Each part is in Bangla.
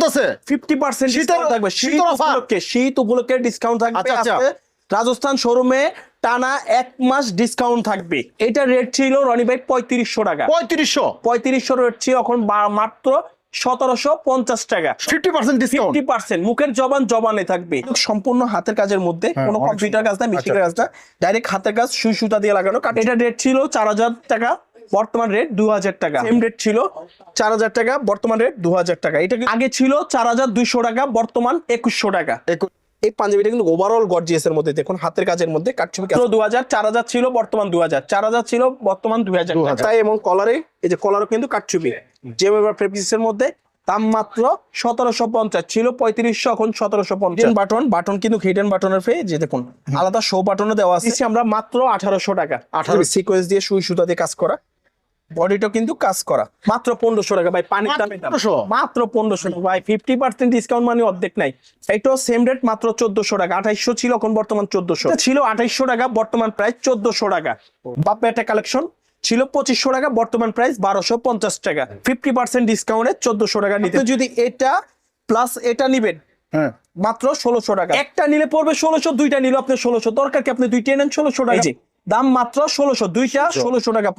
চলতেছে। ফিফটি পার্সেন্ট শীতের- ডিসকাউন্ট থাকবে। শীত উপলক্ষে শীত উপলক্ষে ডিসকাউন্ট থাকবে আচ্ছা, আচ্ছা। আজকে। রাজস্থান শোরুমে টানা এক মাস ডিসকাউন্ট থাকবে। এটা রেট ছিল রনি ভাই পঁয়ত্রিশশো টাকা। পঁয়ত্রিশশো? পঁয়ত্রিশশো রেট ছিল এখন মাত্র সতেরোশো পঞ্চাশ টাকা। Fifty percent discount fifty percent. মুখের জবান জবানে থাকবে। সম্পূর্ণ হাতের কাজের মধ্যে হ্যাঁ, কোনো কম্পিউটার কাজ না মেশিনের কাজ আচ্ছা। না ডাইরেক্ট হাতের কাজ সুই সুতা দিয়ে লাগানো এটা রেট ছিল চার হাজার টাকা। বর্তমান রেট দু হাজার টাকা। সেম রেট ছিল চার হাজার টাকা বর্তমান রেট দু হাজার টাকা। এটা আগে ছিল চার হাজার দুইশো টাকা বর্তমান একুশশো টাকা। এই পাঞ্জাবিটা কিন্তু ওভারঅল গর্জিয়াস এর মধ্যে দেখুন হাতের কাজের মধ্যে কাটছবি কাজ ছিল বর্তমান দু হাজার চার হাজার ছিল বর্তমান দুই 2000 তাই এবং কলারে এই যে কলারও কিন্তু কাটছবি যে ফেব্রিক্সের মধ্যে দাম মাত্র সতেরোশো পঞ্চাশ ছিল পঁয়ত্রিশশো এখন সতেরোশো পঞ্চাশ। বাটন বাটন কিন্তু হিডেন বাটনের ফে যে দেখুন আলাদা শো বাটনও দেওয়া আছে। আমরা মাত্র আঠারোশো টাকা। আঠারো সিকোয়েন্স দিয়ে সুই সুতা দিয়ে কাজ করা। বডিটা কিন্তু কাজ করা। মাত্র পনেরোশো টাকা। ভাই পানির মাত্র দাম। 1500 মাত্র পনেরোশো টাকা। ভাই ফিফটি পার্সেন্ট ডিসকাউন্ট মানে অর্ধেক নাই। এটাও সেম রেট মাত্র চোদ্দশো টাকা। আঠাইশশো ছিল এখন বর্তমান চোদ্দশো। ছিল আঠাইশশো টাকা বর্তমান প্রাইস চোদ্দশো টাকা। বাপ্পা একটা কালেকশন ছিল পঁচিশশো টাকা বর্তমান প্রাইস বারোশো পঞ্চাশ টাকা। ফিফটি পার্সেন্ট ডিসকাউন্টে চোদ্দশো টাকা নিতে। যদি এটা প্লাস এটা নিবেন হ্যাঁ। মাত্র ষোলোশো টাকা। একটা নিলে পড়বে ষোলোশো দুইটা নিলে আপনি ষোলোশো। দরকার কি আপনি দুইটা নেন ষোলোশো টাকা? দাম মাত্র ষোলোশো দুইটা ষোলোশো। টাকা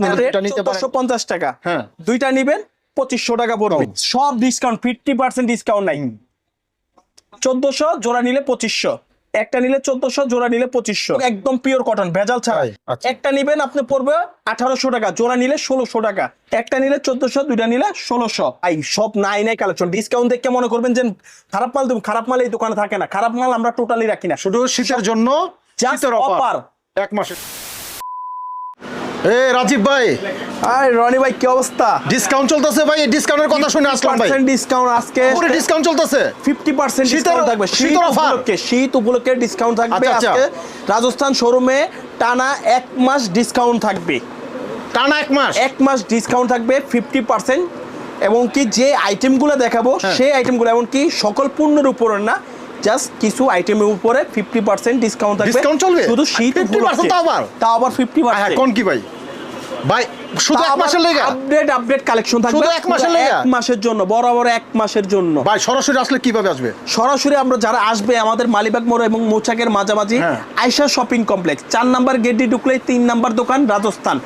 চোদ্দশো পঞ্চাশ টাকা। হ্যাঁ। দুইটা নিবেন পঁচিশশো টাকা পড়বে। সব ডিসকাউন্ট ফিফটি পার্সেন্ট ডিসকাউন্ট নাই। চোদ্দশো জোড়া নিলে পঁচিশশো। একটা নিলে চোদ্দশো জোড়া নিলে পঁচিশশো। একদম পিওর কটন ভেজাল ছাড়াই আচ্ছা। একটা নিবেন আপনি পড়বে আঠারোশো টাকা জোড়া নিলে ষোলোশো টাকা। একটা নিলে চোদ্দশো দুইটা নিলে ষোলোশো। এই সব নাই নাই কালেকশন। ডিসকাউন্ট দেখে মনে করবেন যে খারাপ মাল দেবো খারাপ মাল এই দোকানে থাকে না। খারাপ মাল আমরা টোটালি রাখি না। শুধু শীতের জন্য। অফার এক মাসে এ রাজীব ভাই। আর রনি ভাই কি অবস্থা? ডিসকাউন্ট চলতেছে ভাই এই ডিসকাউন্টের কথা শুনে আসলাম ভাই। ডিসকাউন্ট আজকে। পুরো ডিসকাউন্ট চলতেছে। ফিফটি পার্সেন্ট শীতের- ডিসকাউন্ট থাকবে। শীত উপলক্ষে শীত উপলক্ষে ডিসকাউন্ট থাকবে আচ্ছা, আচ্ছা। আজকে। রাজস্থান শোরুমে টানা এক মাস ডিসকাউন্ট থাকবে। টানা এক মাস? এক মাস ডিসকাউন্ট থাকবে ফিফটি পার্সেন্ট। এবং কি যে আইটেমগুলো দেখাবো হ্যাঁ। সেই আইটেমগুলো এমনকি সকল পণ্যের উপরে না জাস্ট কিছু আইটেমের উপরে ফিফটি পার্সেন্ট ডিসকাউন্ট থাকবে। Discount চলবে? শুধু শীত 50% তাও আবার? তাও আবার ফিফটি হ্যাঁ পার্সেন্ট কোন কি ভাই? ভাই শুধু এক মাসের লেগে? আপডেট আপডেট কালেকশন থাকবে। শুধু এক মাসের লেগা? এক মাসের জন্য বরাবর এক মাসের জন্য। ভাই সরাসরি আসলে কীভাবে আসবে? সরাসরি আমরা যারা আসবে আমাদের মালিবাগ মোড় এবং মৌচাকের মাঝামাঝি হ্যাঁ। Shopping complex. চার নাম্বার তিন নাম্বার দোকান রাজস্থান।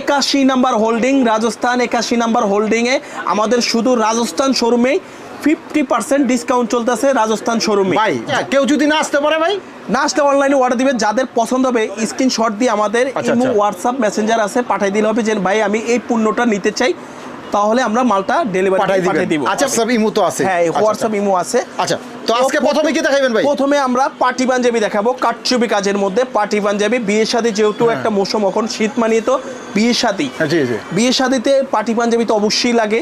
একাশি নাম্বার হোল্ডিং রাজস্থান একাশি নাম্বার হোল্ডিংয়ে আমাদের শুধু রাজস্থান শোরুমেই ফিফটি পার্সেন্ট ডিসকাউন্ট চলতেছে রাজস্থান শোরুমে ভাই কেউ যদি না আসতে পারে ভাই? না আসলে অনলাইনে অর্ডার দিবেন যাদের পছন্দ হবে স্ক্রিনশট দিয়ে আমাদের আচ্ছা, ইমো আচ্ছা। হোয়াটসঅ্যাপ মেসেঞ্জার আছে পাঠিয়ে দিলে হবে যে ভাই আমি এই পণ্যটা নিতে চাই তাহলে আমরা মালটা ডেলিভারি পাঠিয়ে দিব। আচ্ছা সব ইমো তো আছে। হ্যাঁ আচ্ছা, হোয়াটসঅ্যাপ ইমো আছে। আচ্ছা তো আজকে প্রথমে কি দেখাইবেন ভাই? প্রথমে আমরা পার্টি পাঞ্জাবি দেখাবো। কাটচুবি কাজের মধ্যে পার্টি পাঞ্জাবি বিয়ে শাদী যেহেতু একটা মৌসুম এখন শীত মানিয়ে তো বিয়ে শাদী হ্যাঁ, জি জি। বিয়ে শাদীতে পার্টি পাঞ্জাবি তো অবশ্যই লাগে।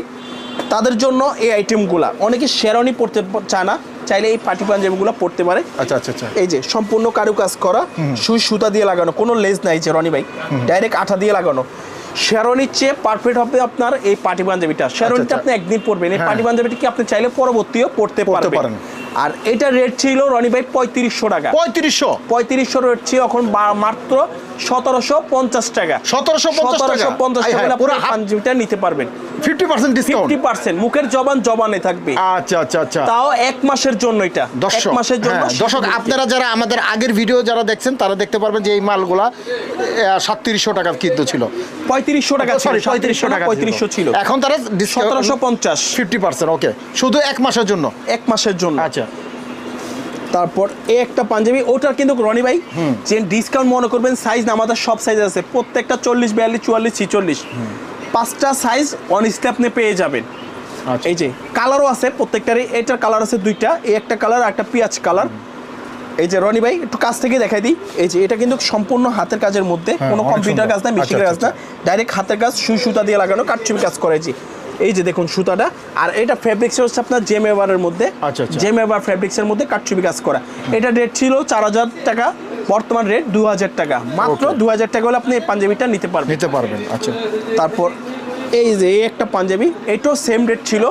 তাদের জন্য এই আইটেমগুলা অনেকে শেরনি পড়তে চায় না চাইলে এই পাটি পাঞ্জাবিগুলো পড়তে পারে। আচ্ছা আচ্ছা আচ্ছা। এই যে সম্পূর্ণ কারুকাজ করা সুই সুতা দিয়ে লাগানো কোনো লেজ নাই যে রনি ভাই ডাইরেক্ট আঠা দিয়ে লাগানো। শেরনির চেয়ে পারফেক্ট হবে আপনার এই পাটি পাঞ্জাবিটা। শেরনিটা আচ্ছা। আপনি একদিন পরবেন এই পাটি পার্টি পাঞ্জাবিটা কি আপনি চাইলে পরবর্তীও পড়তে পারতে পারবেন। পারেন। আর এটা রেট ছিল রনি ভাই পঁয়ত্রিশশো টাকা। পঁয়ত্রিশশো? পঁয়ত্রিশশো রেট ছিল এখন মাত্র সতেরোশো পঞ্চাশ টাকা। সতেরোশো সতেরোশো পঞ্চাশ টাকা পুরো পুরো নিতে পারবেন। Fifty percent fifty percent. মুখের জবান জবানে থাকবে। আচ্ছা আচ্ছা আচ্ছা। তাও এক মাসের জন্য এটা। দর্শক মাসের জন্য হ্যাঁ, দর্শক আপনারা যারা আমাদের আগের ভিডিও যারা দেখছেন তারা দেখতে পারবেন যে এই মালগুলা সাতত্রিশশো টাকা কিন্তু ছিল। পঁয়ত্রিশশো টাকা সরি পঁয়ত্রিশশো টাকা পঁয়ত্রিশশো ছিল। এখন তারা সতেরোশো পঞ্চাশ। ফিফটি পার্সেন্ট ওকে শুধু এক মাসের জন্য? এক মাসের জন্য। আচ্ছা। তারপর এই একটা পাঞ্জাবি ওটার কিন্তু রনি ভাই যে ডিসকাউন্ট মনে করবেন সাইজ না আমাদের সব সাইজ আছে। প্রত্যেকটা চল্লিশ বিয়াল্লিশ চুয়াল্লিশ ছিচল্লিশ। পাঁচটা সাইজ অন আপনি পেয়ে যাবেন। আচ্ছা। এই যে কালারও আছে প্রত্যেকটারই এটার কালার আছে দুইটা এই একটা কালার একটা পেঁয়াজ কালার এই যে রনি ভাই একটু কাছ থেকে দেখাই দিই। এই যে এটা কিন্তু সম্পূর্ণ হাতের কাজের মধ্যে হ্যাঁ, কোনো কম্পিউটার কাজ না মেশিনের কাজ আচ্ছা, না। ডাইরেক্ট হাতের কাজ সুই সুতা দিয়ে লাগানো কাটছবি কাজ করে জি এই যে দেখুন সুতাটা আর এটা ফেব্রিক্স হচ্ছে আপনার জেম এভারের মধ্যে। আচ্ছা। জেম এভার ফেব্রিক্সের মধ্যে কাটছবি কাজ করা। এটা রেট ছিল চার হাজার টাকা বর্তমান রেট দু হাজার টাকা। মাত্র দু হাজার টাকা হলে আপনি এই পাঞ্জাবিটা নিতে পারবেন। নিতে পারবেন আচ্ছা। তারপর এই যে এই একটা পাঞ্জাবি এটাও সেম রেট ছিল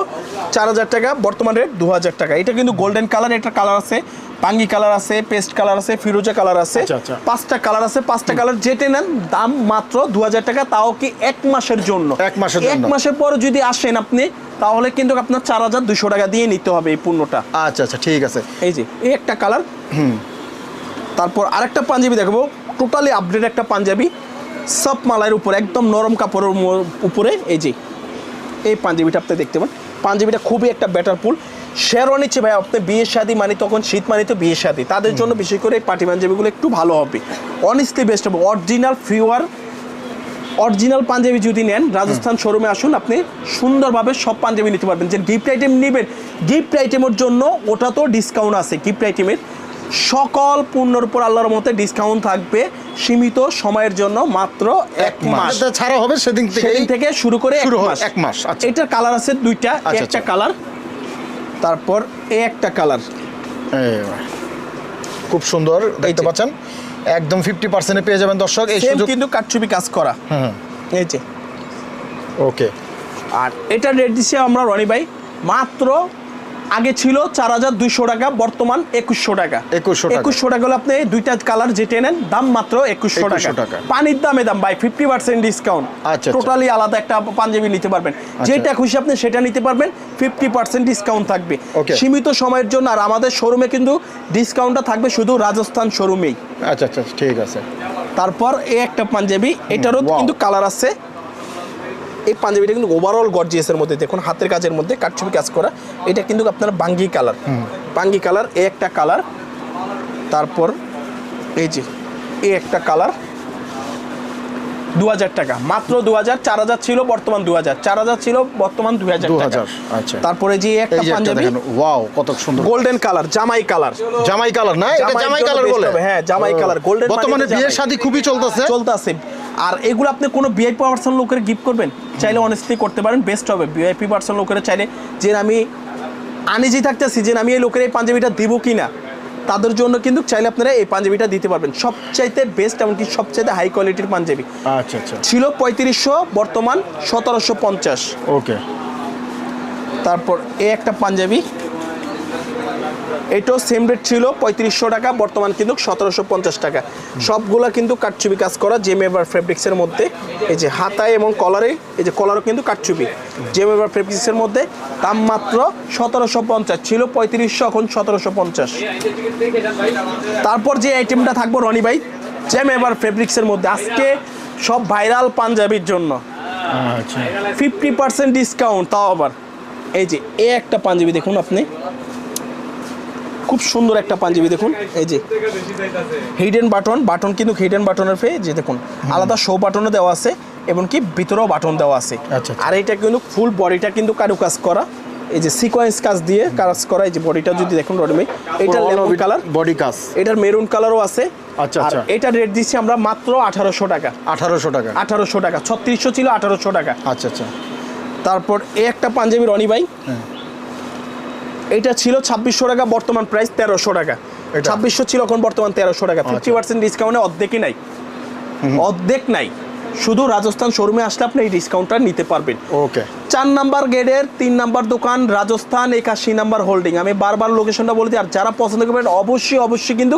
চার হাজার টাকা বর্তমান রেট দু হাজার টাকা। এটা কিন্তু গোল্ডেন কালার এটা কালার আছে পাঙ্গি কালার আছে পেস্ট কালার আছে ফিরোজা কালার আছে। আচ্ছা, আচ্ছা। পাঁচটা কালার আছে পাঁচটা কালার যেটে নেন দাম মাত্র দু হাজার টাকা তাও কি এক মাসের জন্য? এক মাসের এক মাসের পর যদি আসেন আপনি তাহলে কিন্তু আপনার চার হাজার দুশো টাকা দিয়ে নিতে হবে এই পণ্যটা। আচ্ছা আচ্ছা ঠিক আছে। এই যে এই একটা কালার। তারপর আরেকটা পাঞ্জাবি দেখব টোটালি আপডেট একটা পাঞ্জাবি সব মালাইয়ের উপরে একদম নরম কাপড়ের উপরে এই যে এই পাঞ্জাবিটা আপনি দেখতে পান। পাঞ্জাবিটা খুবই একটা বেটার শেরও নিচ্ছে ভাই আপনি বিয়ের শাদি মানে তখন শীত মানে তো বিয়ের শাদি। তাদের জন্য বিশেষ করে এই পার্টি পাঞ্জাবিগুলো একটু ভালো হবে। অনেস্টলি বেস্ট হবে। অরিজিনাল ফিওয়ার অরিজিনাল পাঞ্জাবি যদি নেন রাজস্থান শোরুমে আসুন আপনি সুন্দরভাবে সব পাঞ্জাবি নিতে পারবেন। যে গিফট আইটেম নেবেন গিফট আইটেমের জন্য ওটা তো ডিসকাউন্ট আছে গিফট আইটেমের সকল পণ্যর উপর আল্লাহর মতে ডিসকাউন্ট থাকবে সীমিত সময়ের জন্য মাত্র এক মাস। ছাড়া হবে সেদিন থেকে থেকে শুরু করে এক মাস। আচ্ছা। এটার কালার আছে দুইটা আচ্ছা, একটা আচ্ছা। কালার তারপর এ একটা কালার খুব সুন্দর দেখতে। পাচ্ছেন? একদম ফিফটি পার্সেন্টে পেয়ে যাবেন দর্শক এই সুযোগ কিন্তু কাটছবি কাজ করা। হুম এই যে। ওকে আর এটা রেট দিচ্ছি আমরা রনি ভাই মাত্র আগে ছিল চার হাজার দুইশো টাকা বর্তমান একুশশো টাকা। 2100 টাকা। একুশশো টাকা হলে আপনি দুইটা কালার যেটা নেন দাম মাত্র একুশশো টাকা। পানির দামে দাম ভাই ফিফটি পার্সেন্ট ডিসকাউন্ট আচ্ছা, আচ্ছা। টোটালি আলাদা একটা পাঞ্জাবি নিতে পারবেন। যেটা খুশি আপনি সেটা নিতে পারবেন ফিফটি পার্সেন্ট ডিসকাউন্ট থাকবে। সীমিত সময়ের জন্য আর আমাদের শোরুমে কিন্তু ডিসকাউন্টটা থাকবে শুধু রাজস্থান শোরুমেই আচ্ছা আচ্ছা ঠিক আছে। তারপর এই একটা পাঞ্জাবি এটারও কিন্তু কালার আছে। এই পাঞ্জাবিটা কিন্তু ওভারঅল গর্জিয়াসের মধ্যে দেখুন হাতের কাজের মধ্যে কাটছবি কাজ করা। এটা কিন্তু আপনার বাঙ্গি কালার। বাঙ্গি কালার এই একটা কালার তারপর এই যে এই একটা কালার দু হাজার টাকা। মাত্র দু হাজার চার হাজার ছিল বর্তমান দু হাজার চার হাজার ছিল বর্তমান দু হাজার আচ্ছা। তারপরে যে এই এই একটা পাঞ্জাবি ওয়াও কত সুন্দর। গোল্ডেন কালার জামাই কালার জামাই কালার না? এটা জামাই কালার বলে? হ্যাঁ, জামাই কালার, golden বর্তমানে বিয়ের। শাদী খুবই চলতেছে? চলতেছে। আর এগুলো আপনি কোনো ভিআইপি পার্সন লোকের গিফট করবেন? চাইলে অনেস্টলি করতে পারেন বেস্ট হবে। ভিআইপি পার্সন লোকের চাইলে যে আমি আনিজি থাকতেছি যে আমি এই লোকের এই পাঞ্জাবিটা দিব কি না তাদের জন্য কিন্তু চাইলে আপনারা এই পাঞ্জাবিটা দিতে পারবেন। সবচাইতে বেস্ট এমনকি সবচাইতে হাই কোয়ালিটির পাঞ্জাবি। আচ্ছা আচ্ছা। ছিল পঁয়ত্রিশশো বর্তমান সতেরোশো পঞ্চাশ। ওকে তারপর এই একটা পাঞ্জাবি। এটাও সেম রেট ছিল পঁয়ত্রিশশো টাকা বর্তমান কিন্তু সতেরোশো পঞ্চাশ টাকা। সবগুলা কিন্তু কাটচুপি কাজ করা জেমেবার ফেব্রিক্সের মধ্যে। এই যে হাতায় এবং কলারে এই যে কলারও কিন্তু কাটচুপি জেমেবার ফেব্রিক্সের মধ্যে দাম মাত্র সতেরোশো পঞ্চাশ ছিল পঁয়ত্রিশশো এখন সতেরোশো পঞ্চাশ। তারপর যে আইটেমটা থাকব রনি ভাই জেমেবার ফেব্রিক্সের মধ্যে। আজকে সব ভাইরাল পাঞ্জাবির জন্য। আচ্ছা। ফিফটি পার্সেন্ট ডিসকাউন্ট তাও আবার। এই যে এ একটা পাঞ্জাবি দেখুন আপনি। খুব সুন্দর একটা পাঞ্জাবি দেখুন। এই যে হিডেন বাটন বাটন কিন্তু হিডেন বাটনের ফে যে দেখুন আলাদা শো বাটনও দেওয়া আছে এবং কি ভিতরেও বাটন দেওয়া আছে। আচ্ছা, আচ্ছা। আর এটা কিন্তু ফুল বডিটা কিন্তু কারু কাজ করা। এই যে সিকোয়েন্স কাজ দিয়ে কাজ করা এই যে বডিটা যদি দেখুন রডমে এটা লেমন কালার বডি কাজ। এটার মেরুন কালারও আছে। আচ্ছা, আচ্ছা। এটার রেট দিচ্ছি আমরা মাত্র আঠারোশো টাকা। আঠারোশো টাকা। আঠারোশো টাকা ছত্রিশশো ছিল আঠারোশো টাকা। আচ্ছা আচ্ছা। তারপর এই একটা পাঞ্জাবি রনি ভাই। হ্যাঁ। এটা ছিল ছাব্বিশশো টাকা বর্তমান প্রাইস তেরোশো টাকা? ছাব্বিশশো ছিল এখন বর্তমান তেরোশো টাকা ফিফটি পার্সেন্ট ডিসকাউন্টে অর্ধেকই নাই। অর্ধেক নাই। শুধু রাজস্থান শোরুমে আসলে আপনি এই ডিসকাউন্টটা নিতে পারবেন। ওকে চার নাম্বার গেটের তিন নাম্বার দোকান রাজস্থান একাশি নাম্বার হোল্ডিং আমি বারবার লোকেশনটা বলে দিই আর যারা পছন্দ করবেন অবশ্যই অবশ্যই কিন্তু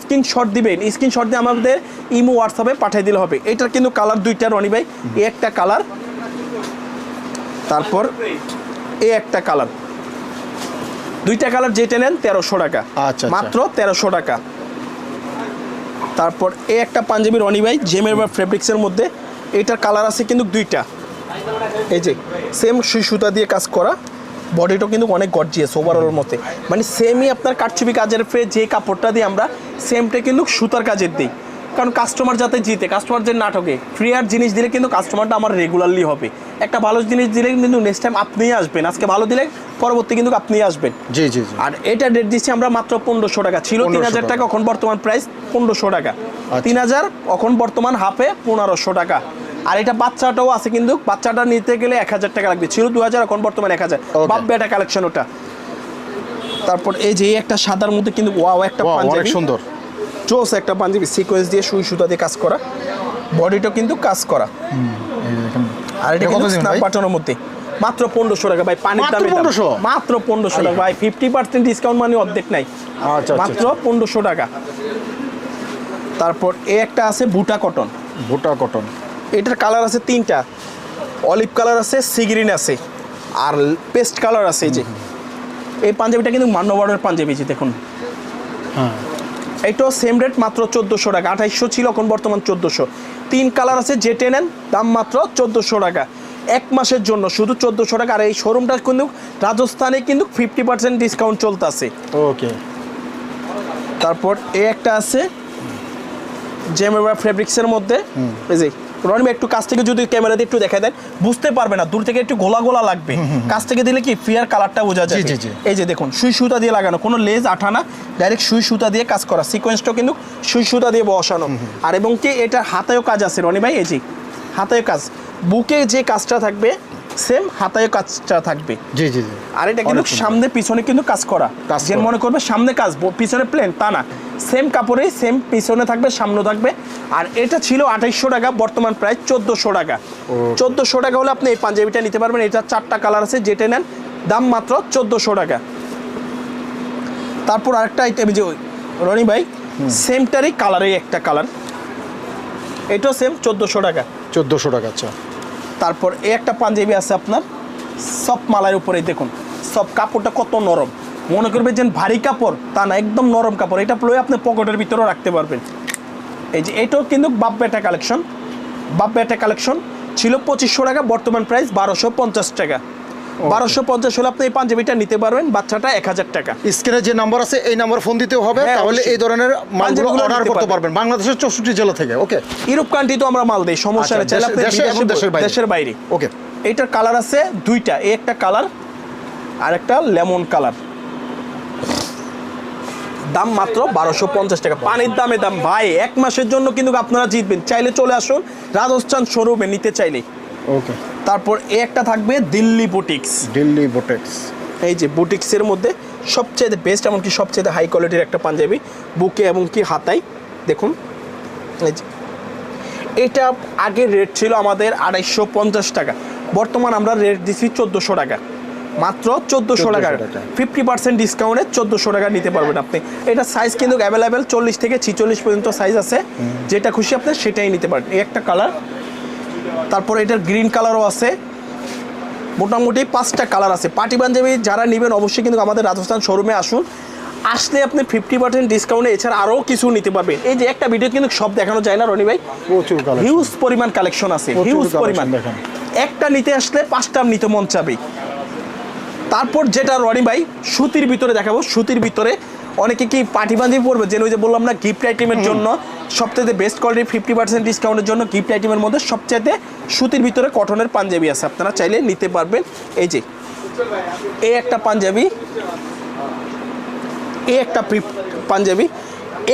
স্ক্রিনশট দিবেন। স্ক্রিনশট দিয়ে আমাদের ইমো হোয়াটসঅ্যাপে পাঠিয়ে দিলে হবে। এটার কিন্তু কালার দুইটা রনি ভাই। এই একটা কালার তারপর এই একটা কালার দুইটা কালার যেটা নেন তেরোশো টাকা। আচ্ছা, আচ্ছা। মাত্র তেরোশো টাকা। তারপর এই একটা পাঞ্জাবি রনি ভাই জেমের বা ফেব্রিক্সের মধ্যে এটার কালার আছে কিন্তু দুইটা। এই যে সেম সুতা দিয়ে কাজ করা বডিটাও কিন্তু অনেক গর্জিয়াস ওভারঅল মতে মানে সেমই আপনার কাটছবি কাজের ফে যে কাপড়টা দিই আমরা সেমটা কিন্তু সুতার কাজের দিই। কারণ কাস্টমার যাতে জিতে কাস্টমার যে নাটকে ফ্রি আর জিনিস দিলে কিন্তু কাস্টমারটা আমার রেগুলারলি হবে। একটা ভালো জিনিস দিলে কিন্তু নেক্সট টাইম আপনিই আসবেন আজকে ভালো দিলে পরবর্তী কিন্তু আপনিই আসবেন। জি জি আর এটা রেট দিচ্ছি আমরা মাত্র পনেরোশো টাকা ছিল তিন হাজার টাকা এখন বর্তমান প্রাইস পনেরোশো টাকা। আচ্ছা। তিন হাজার এখন বর্তমান হাফে পনেরোশো টাকা। আর এটা বাচ্চাটাও আছে কিন্তু বাচ্চাটা নিতে গেলে এক হাজার টাকা লাগবে ছিল দু হাজার এখন বর্তমান এক হাজার. বাপ বেটা কালেকশন ওটা। তারপর এই যে একটা সাদার মধ্যে কিন্তু ওয়াও একটা অনেক পাঞ্জাবি। সুন্দর। চোস একটা পাঞ্জাবি সিকোয়েন্স দিয়ে সুই সুতা দিয়ে কাজ করা। বডিটাও কিন্তু কাজ করা। আর এটা কিন্তু স্ন্যাপ বাটনের মধ্যে। মাত্র পনেরোশো টাকা। ভাই পানির দামে। 1500? মাত্র পনেরোশো টাকা। ভাই ফিফটি পার্সেন্ট ডিসকাউন্ট মানে অর্ধেক নাই। আচ্ছা, মাত্র পনেরোশো টাকা। তারপর এ একটা আছে বুটা কটন ভুটা কটন এটার কালার আছে তিনটা। অলিভ কালার আছে সি গ্রিন আছে। আর পেস্ট কালার আছে এই যে। এই পাঞ্জাবিটা কিন্তু মান্য বর্ডারের পাঞ্জাবি যে দেখুন। হ্যাঁ। এইটাও সেম রেট মাত্র চোদ্দোশো টাকা। আঠাইশশো ছিল এখন বর্তমান চোদ্দোশো। তিন কালার আছে যেটে নেন দাম মাত্র চোদ্দোশো টাকা। এক মাসের জন্য শুধু চোদ্দোশো টাকা আর এই শোরুমটা কিন্তু রাজস্থানে কিন্তু ফিফটি পার্সেন্ট ডিসকাউন্ট চলতেছে। ওকে তারপর এ একটা আছে জেমেবা ফেব্রিক্সের মধ্যে এই যে রনিম একটু কাছ থেকে যদি ক্যামেরা দিয়ে একটু দেখা দেন বুঝতে পারবে না দূর থেকে একটু গোলা গোলা লাগবে। কাছ থেকে দিলে কি ফিয়ার কালারটা বোঝা যায় জি, জি, জি। এই যে দেখুন সুই সুতা দিয়ে লাগানো কোনো লেজ আঠানা ডাইরেক্ট সুই সুতা দিয়ে কাজ করা। সিকোয়েন্সটাও কিন্তু সুই সুতা দিয়ে বসানো। আর এবং কি এটা হাতেও কাজ আছে। রনি ভাই এই যে হাতেও কাজ। বুকে যে কাজটা থাকবে সেম হাতায়ও কাজটা থাকবে। জি জি জি। আর এটা কিন্তু সামনে পিছনে কিন্তু কাজ করা। যে মনে করবে সামনে কাজ পিছনে প্লেন তা না। সেম কাপড়ে সেম পিছনে থাকবে সামনে থাকবে। আর এটা ছিল আঠাইশশো টাকা বর্তমান প্রায় চোদ্দোশো টাকা। চোদ্দোশো টাকা হলে আপনি এই পাঞ্জাবিটা নিতে পারবেন। এটা চারটা কালার আছে যেটা নেন দাম মাত্র চোদ্দোশো টাকা। তারপর আরেকটা আইটেম যে রনি ভাই সেমটারই কালারই একটা কালার এটাও সেম চোদ্দোশো টাকা। চোদ্দোশো টাকা আচ্ছা। তারপর এই একটা পাঞ্জাবি আছে আপনার, সব মালার উপরেই দেখুন, সব কাপড়টা কত নরম। মনে করবে যে ভারী কাপড়, তা না, একদম নরম কাপড়। এটা প্লয়ে আপনি পকেটের ভিতরেও রাখতে পারবেন। এই যে এটাও কিন্তু বাপ বেটা কালেকশন, বাপ বেটা কালেকশন। ছিল পঁচিশশো টাকা, বর্তমান প্রাইস বারোশো পঞ্চাশ টাকা। বারোশো পঞ্চাশ হলে আপনি এই পাঞ্জাবিটা নিতে পারবেন। বাচ্চাটা এক হাজার টাকা। স্ক্রিনে যে নাম্বার আছে এই নাম্বার ফোন হবে। হ্যাঁ, তাহলে এই ধরনের মালগুলো অর্ডার করতে পারবেন। বাংলাদেশের চৌষট্টি জেলা থেকে ওকে ইউরোপ কান্ট্রি তো আমরা মাল দিই সমস্যা আচ্ছা, নেই। দেশের বাইরে। দেশের বাইরে। ওকে এইটার কালার আছে দুইটা এই একটা কালার আর একটা লেমন কালার দাম মাত্র বারোশো পঞ্চাশ টাকা। পানির দামে দাম। ভাই এক মাসের জন্য কিন্তু আপনারা জিতবেন। চাইলে চলে আসুন। রাজস্থান শোরুমে নিতে চাইলে। ওকে তারপর এ একটা থাকবে দিল্লি বুটিক্স। দিল্লি বোটেক্স। এই যে বুটিক্সের মধ্যে সবচেয়ে বেস্ট এমনকি সবচেয়ে হাই কোয়ালিটির একটা পাঞ্জাবি বুকে এবং কি হাতাই দেখুন। এই যে এটা আগের রেট ছিল আমাদের আড়াইশো পঞ্চাশ টাকা বর্তমান আমরা রেট দিচ্ছি চোদ্দোশো টাকা। মাত্র চোদ্দোশো টাকা। 1400 টাকা। ফিফটি পার্সেন্ট ডিসকাউন্টে চোদ্দোশো টাকা নিতে পারবেন আপনি। এটা সাইজ কিন্তু অ্যাভেলেবেল চল্লিশ থেকে ছিচল্লিশ পর্যন্ত সাইজ আছে। যেটা খুশি আপনি সেটাই নিতে পারেন। এই একটা কালার তারপর এটার গ্রিন কালারও আছে। মোটামুটি পাঁচটা কালার আছে। পার্টি পাঞ্জাবি যারা নেবেন অবশ্যই কিন্তু আমাদের রাজস্থান শোরুমে আসুন। আসলে আপনি ফিফটি পার্সেন্ট ডিসকাউন্টে এছাড়া আরও কিছু নিতে পারবেন। এই যে একটা ভিডিও কিন্তু সব দেখানো যায় না রনি ভাই? হিউজ পরিমাণ কালেকশন আছে হিউজ পরিমাণ। একটা নিতে আসলে পাঁচটা নিতে মন চাবে। তারপর যেটা রনি ভাই সুতির ভিতরে দেখাবো। সুতির ভিতরে অনেকে কি পার্টি বান্ধবী পড়বে যেন ওই যে বললাম না গিফট আইটেমের জন্য সবচেয়ে বেস্ট কোয়ালিটি ফিফটি পার্সেন্ট ডিসকাউন্টের জন্য গিফট আইটেমের মধ্যে সবচেয়ে সুতির ভিতরে কটনের পাঞ্জাবি আছে। আপনারা চাইলে নিতে পারবেন। এই যে, এই একটা পাঞ্জাবি, এই একটা পাঞ্জাবি।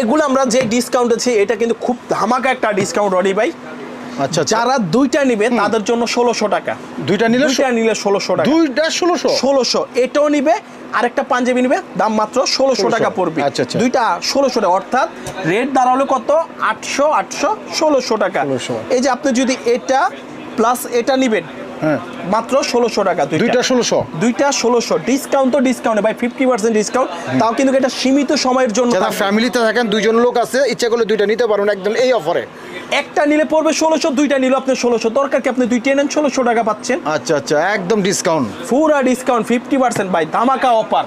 এগুলো আমরা যে ডিসকাউন্ট আছে এটা কিন্তু খুব ধামাকা একটা ডিসকাউন্ট রনি ভাই। আচ্ছা আচ্ছা। যারা দুইটা নিবে তাদের জন্য ষোলোশো টাকা। দুইটা নিলে দুইটা নিলে ষোলোশো টাকা। দুইটা ষোলোশো? ষোলোশো। এটাও নিবে আরেকটা পাঞ্জাবি নিবে দাম মাত্র ষোলোশো টাকা পড়বে। আচ্ছা, আচ্ছা। দুইটা ষোলোশো টাকা। অর্থাৎ রেট দাঁড়াল কত? আটশো আটশো ষোলোশো টাকা। 1600 এই যে আপনি যদি এটা প্লাস এটা নিবেন মাত্র ষোলোশো টাকা দুইটা। ষোলোশো। দুইটা ষোলোশো। ডিসকাউন্ট তো ডিসকাউন্ট ভাই ফিফটি পার্সেন্ট ডিসকাউন্ট তাও কিন্তু এটা সীমিত সময়ের জন্য যারা ফ্যামিলিতে থাকেন দুইজন লোক আছে ইচ্ছা করলে দুইটা নিতে পারবেন একদম এই অফারে একটা নিলে পড়বে ষোলোশো দুইটা নিলে আপনি ষোলোশো। দরকার কি আপনি দুইটা নেন ষোলোশো টাকা পাচ্ছেন? আচ্ছা আচ্ছা একদম ডিসকাউন্ট পুরা ডিসকাউন্ট ফিফটি পার্সেন্ট ভাই ধামাকা অফার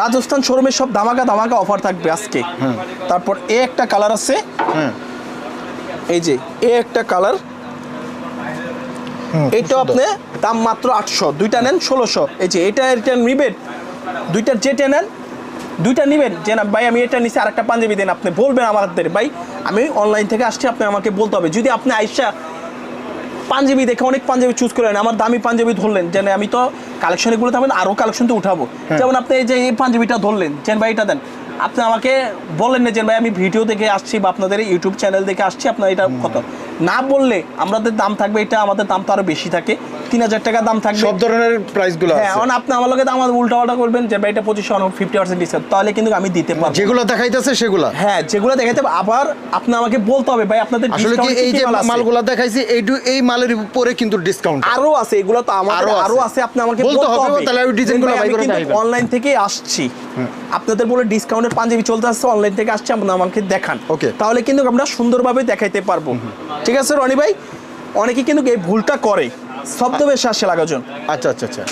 রাজস্থান শোরুমের সব ধামাকা ধামাকা অফার থাকবে আজকে। তারপর এ একটা কালার আছে। হ্যাঁ। এই যে এ একটা কালার এইটা আপনি দাম মাত্র আটশো। দুইটা নেন ষোলোশো। এই যে এটা এটা নিবেন দুইটা যেটা নেন দুইটা নিবেন। যে না ভাই আমি এটা নিছি আরেকটা পাঞ্জাবি দেন। আপনি বলবেন আমাদের ভাই আমি অনলাইন থেকে আসছি আপনি আমাকে বলতে হবে। যদি আপনি আইসা পাঞ্জাবি দেখে অনেক পাঞ্জাবি চুজ করলেন আমার দামি পাঞ্জাবি ধরলেন যে না, আমি তো কালেকশন এগুলো থাকবেন আরও কালেকশন তো উঠাবো। যেমন আপনি এই যে এই পাঞ্জাবিটা ধরলেন যেন ভাই এটা দেন। আপনি আমাকে বললেন না যে ভাই আমি ভিডিও দেখে আসছি বা আপনাদের ইউটিউব চ্যানেল দেখে আসছি আপনার এটা কত? না বললে আমাদের দাম থাকবে এটা আমাদের দাম তো আরও বেশি থাকে। তিন হাজার টাকা দাম থাকবে। সব ধরনের প্রাইসগুলো হ্যাঁ আছে। এখন আপনি আমার লগে দাম উল্টা পাল্টা করবেন যে ভাই এটা পঁচিশশো ফিফটি পার্সেন্ট ডিসকাউন্ট তাহলে কিন্তু আমি দিতে পারব। যেগুলো দেখাইতেছে সেগুলো? হ্যাঁ যেগুলো দেখাইতে আবার আপনি আমাকে বলতে হবে ভাই আপনাদের আসলে কি এই যে মালগুলো দেখাইছি এইটু এই মালের উপরে কিন্তু ডিসকাউন্ট আরও আছে এগুলো তো আমাদের আরও আছে। আপনি আমাকে বলতে হবে, তাহলে আমি ডিজাইনগুলো ভাই, বাই করে অনলাইন থেকে আসছি। আপনাদের বলে ডিসকাউন্টের পাঞ্জাবি চলতে আসছে অনলাইন থেকে আসছে আপনারা আমাকে দেখান। ওকে তাহলে কিন্তু আমরা সুন্দরভাবে দেখাইতে পারব। ঠিক আছে রনি ভাই? অনেকে কিন্তু এই ভুলটা করে। শব্দ বেশ আসে লাগার জন্য আচ্ছা আচ্ছা আচ্ছা।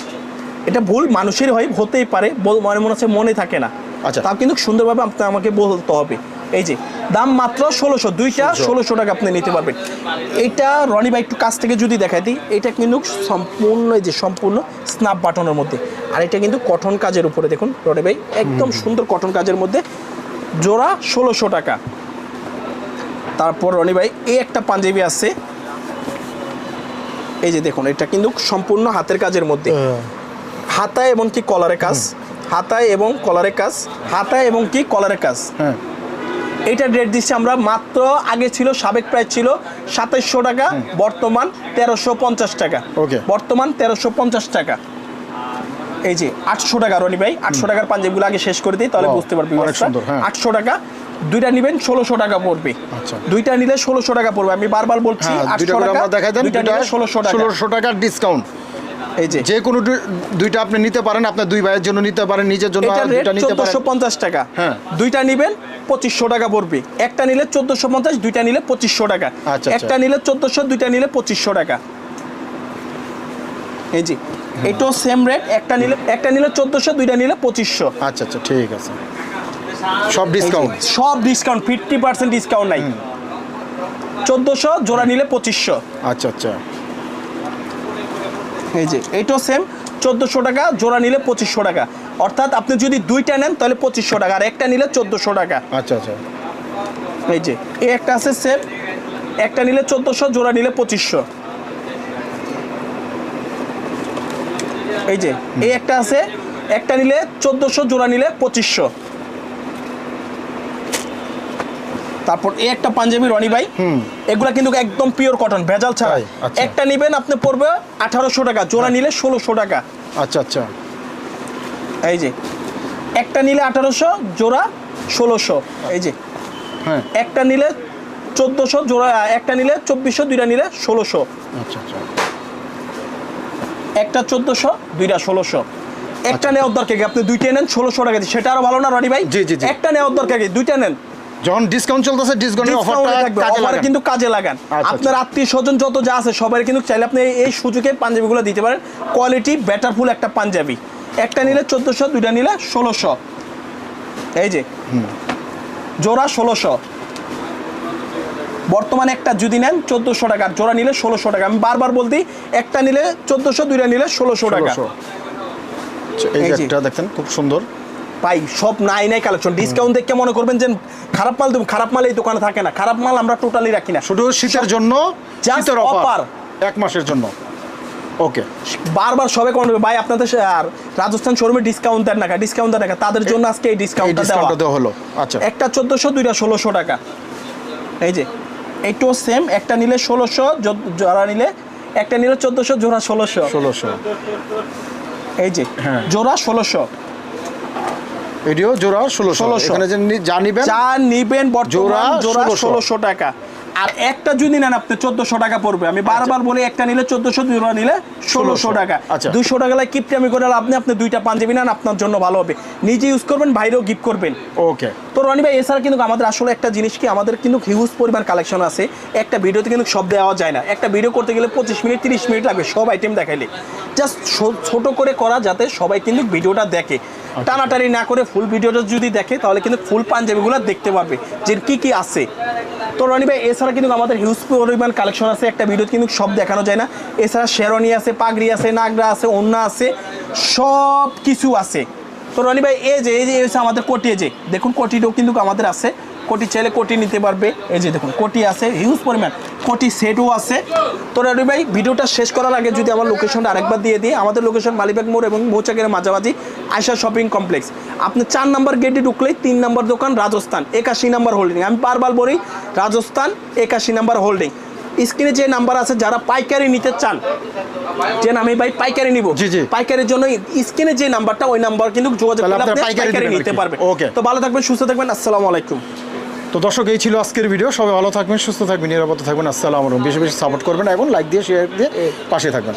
এটা ভুল মানুষের হয় হতেই পারে। মনে মনে হচ্ছে মনে থাকে না। আচ্ছা। তাও কিন্তু সুন্দরভাবে আপনি আমাকে বলতে হবে। এই যে দাম মাত্র ষোলোশো দুইটা ষোলোশো। টাকা আপনি নিতে পারবেন। এইটা রনি ভাই একটু কাছ থেকে যদি দেখাই দিই এটা কিন্তু সম্পূর্ণ এই যে সম্পূর্ণ স্ন্যাপ বাটনের মধ্যে। আর এটা কিন্তু কটন কাজের উপরে দেখুন রনি ভাই একদম সুন্দর কটন কাজের মধ্যে জোড়া ষোলোশো টাকা। তারপর রনি ভাই এই একটা পাঞ্জাবি আছে। এই যে দেখুন এটা কিন্তু সম্পূর্ণ হাতের কাজের মধ্যে। হাতায় এবং কি কলারে কাজ? হাতায় এবং কলারে কাজ? হাতায় এবং কি কলারে কাজ? হ্যাঁ। এইটা রেট দিচ্ছি আমরা মাত্র আগে ছিল সাবেক প্রাইস ছিল সাতাইশশো টাকা বর্তমান তেরোশো পঞ্চাশ টাকা। Okay. বর্তমান তেরোশো পঞ্চাশ টাকা। এই যে আটশো টাকা রনি ভাই আটশো টাকার পাঞ্জাবিগুলো আগে শেষ করে দিই তাহলে বুঝতে পারবি হ্যাঁ। আটশো টাকা দুইটা নিবেন ষোলোশো টাকা পড়বে। আচ্ছা। দুইটা নিলে ষোলোশো টাকা পড়বে। আমি বারবার বলছি হ্যাঁ আটশো টাকা ষোলোশো টাকা। ষোলোশো টাকার ডিসকাউন্ট এই যে। যে কোনো দুইটা আপনি নিতে পারেন আপনার দুই ভাইয়ের জন্য নিতে পারেন নিজের জন্য দুইটা নিতে পারেন। টাকা। হ্যাঁ। দুইটা নিবেন পঁচিশশো টাকা পড়বে। একটা নিলে চোদ্দশো পঞ্চাশ দুইটা নিলে পঁচিশশো টাকা। আচ্ছা, আচ্ছা। একটা নিলে চোদ্দশো দুইটা নিলে পঁচিশশো টাকা। এই জি এটাও সেম রেট একটা নিলে একটা নিলে চোদ্দশো দুইটা নিলে পঁচিশশো। আচ্ছা আচ্ছা ঠিক আছে। সব ডিসকাউন্ট সব ডিসকাউন্ট ফিফটি পার্সেন্ট ডিসকাউন্ট নাই। চোদ্দশো জোড়া নিলে পঁচিশশো। আচ্ছা আচ্ছা। এই যে এইটাও সেম চোদ্দোশো টাকা জোড়া নিলে পঁচিশশো টাকা। অর্থাৎ আপনি যদি দুইটা নেন তাহলে পঁচিশশো টাকা আর একটা নিলে চোদ্দোশো টাকা। আচ্ছা আচ্ছা। এই যে এই একটা আছে সেম একটা নিলে চোদ্দোশো জোড়া নিলে পঁচিশশো। এই যে এই একটা আছে একটা নিলে চোদ্দোশো জোড়া নিলে পঁচিশশো। তারপর এই একটা পাঞ্জাবি রনি ভাই এগুলা কিন্তু একদম পিওর কটন ভেজাল ছাড়া। তাই, আচ্ছা। একটা নিবেন আপনি পড়বে আঠারোশো টাকা জোড়া নিলে ষোলোশো টাকা। আচ্ছা আচ্ছা। এই যে একটা নিলে আঠারোশো জোড়া ষোলোশো। এই যে হ্যাঁ। একটা নিলে চোদ্দোশো জোড়া একটা নিলে চব্বিশশো দুইটা নিলে ষোলোশো। আচ্ছা আচ্ছা। একটা চোদ্দোশো দুইটা ষোলোশো। একটা নেওয়ার দরকার কি? আপনি দুইটা নেন ষোলোশো টাকা সেটা আরও ভালো না রনি ভাই? জি, জি, জি। একটা নেওয়ার দরকার কি? দুইটা নেন। যখন ডিসকাউন্ট চলতেছে ডিসকাউন্টের অফারটা কাজে লাগান। কিন্তু কাজে লাগান। আচ্ছা। আপনার আত্মীয় স্বজন যত যা আছে সবাই কিন্তু চাইলে আপনি এই সুযোগে পাঞ্জাবিগুলো দিতে পারেন। কোয়ালিটি বেটারফুল একটা পাঞ্জাবি। একটা নিলে চোদ্দোশো দুইটা নিলে ষোলোশো। এই যে। জোড়া ষোলোশো। বর্তমানে একটা যদি নেন চোদ্দোশো টাকা। জোড়া নিলে ষোলোশো টাকা। আমি বারবার বলতে একটা নিলে চোদ্দোশো দুইটা নিলে ষোলোশো টাকা। 1600 আচ্ছা, এই। একটা দেখেন খুব সুন্দর। পাই সব নাই নাই কালেকশন ডিসকাউন্ট দেখে মনে করবেন যে খারাপ মাল দেবো খারাপ মাল এই দোকানে থাকে না। খারাপ মাল আমরা টোটালি রাখি না। শুধু শীতের জন্য শীতের। অফার এক মাসের জন্য। ওকে বারবার সবে কোন ভাই আপনাদের আর রাজস্থান শোরুমে ডিসকাউন্ট দেন না ডিসকাউন্ট দেন না তাদের জন্য আজকে এই ডিসকাউন্টটা দেওয়া। হলো। আচ্ছা। একটা চোদ্দোশো দুইটা ষোলোশো টাকা। এই যে এইটাও সেম একটা নিলে ষোলোশো জোড়া নিলে একটা নিলে চোদ্দোশো জোড়া ষোলোশো। ষোলোশো। এই যে হ্যাঁ। জোড়া ষোলোশো। এটিও জোড়া ষোলোশো। 1600 এখানে যে যা নিবেন যা নিবেন বর্তমান জোড়া জোড়া 1600 ষোলোশো টাকা। আর একটা যদি নেন আপনি চোদ্দশো টাকা পড়বে। আমি বারবার বলি একটা নিলে চোদ্দশো নিলে ষোলোশো টাকা। আচ্ছা। দুশো টাকা আমি করে আপনি আপনি দুইটা পাঞ্জাবি নেন আপনার জন্য ভালো হবে। নিজে ইউজ করবেন গিফট করবেন। ওকে। তো রনি ভাই এছাড়া কিন্তু আমাদের আসলে একটা জিনিস কি আমাদের কিন্তু হিউজ পরিমাণ কালেকশন আছে। একটা ভিডিওতে কিন্তু সব দেওয়া যায় না। একটা ভিডিও করতে গেলে পঁচিশ মিনিট তিরিশ মিনিট লাগবে সব আইটেম দেখাইলে। জাস্ট ছোট করে করা যাতে সবাই কিন্তু ভিডিওটা দেখে। টানাটানি না করে ফুল ভিডিওটা যদি দেখে তাহলে কিন্তু ফুল পাঞ্জাবিগুলো দেখতে পারবে যে কি কি আছে। তো রনি ভাই এছাড়া কিন্তু আমাদের হিউজ পরিমাণ কালেকশন আছে, একটা ভিডিও কিন্তু সব দেখানো যায় না। এছাড়া শেরনি আছে, পাগড়ি আছে, নাগরা আছে ওন্না আছে সব কিছু আছে। তো রনি ভাই, এই যে এই যে আমাদের কোটি যে, দেখুন কোটিটাও কিন্তু আমাদের আছে। কোটি চাইলে কোটি নিতে পারবে। এই যে দেখুন কোটি আছে হিউজ পরিমাণ। কোটি সেটও আছে। তো রনি ভাই ভিডিওটা শেষ করার আগে যদি আমার লোকেশনটা আরেকবার দিয়ে দিই আমাদের লোকেশন মালিবাগ মোড় এবং মৌচাকের মাঝামাঝি আয়সা শপিং কমপ্লেক্স আপনি চার নাম্বার গেটে ঢুকলেই তিন নম্বর দোকান রাজস্থান একাশি নাম্বার হোল্ডিং আমি বারবার বলি রাজস্থান একাশি নাম্বার হোল্ডিং স্ক্রিনে যে নাম্বার আছে যারা পাইকারি নিতে চান যে আমি ভাই পাইকারি নিব জি, জি। পাইকারির জন্য স্ক্রিনে যে নাম্বারটা ওই নাম্বার কিন্তু যোগাযোগ পাইকারি নিতে কি। পারবেন। Okay. তো ভালো থাকবেন সুস্থ থাকবেন আসসালামু আলাইকুম। তো দর্শক, এই ছিল আজকের ভিডিও সবাই ভালো থাকবেন, সুস্থ থাকবেন, নিরাপদ থাকবেন। আসসালামু বেশি বেশি সাপোর্ট করবেন এবং লাইক দিয়ে শেয়ার দিয়ে পাশে থাকবেন।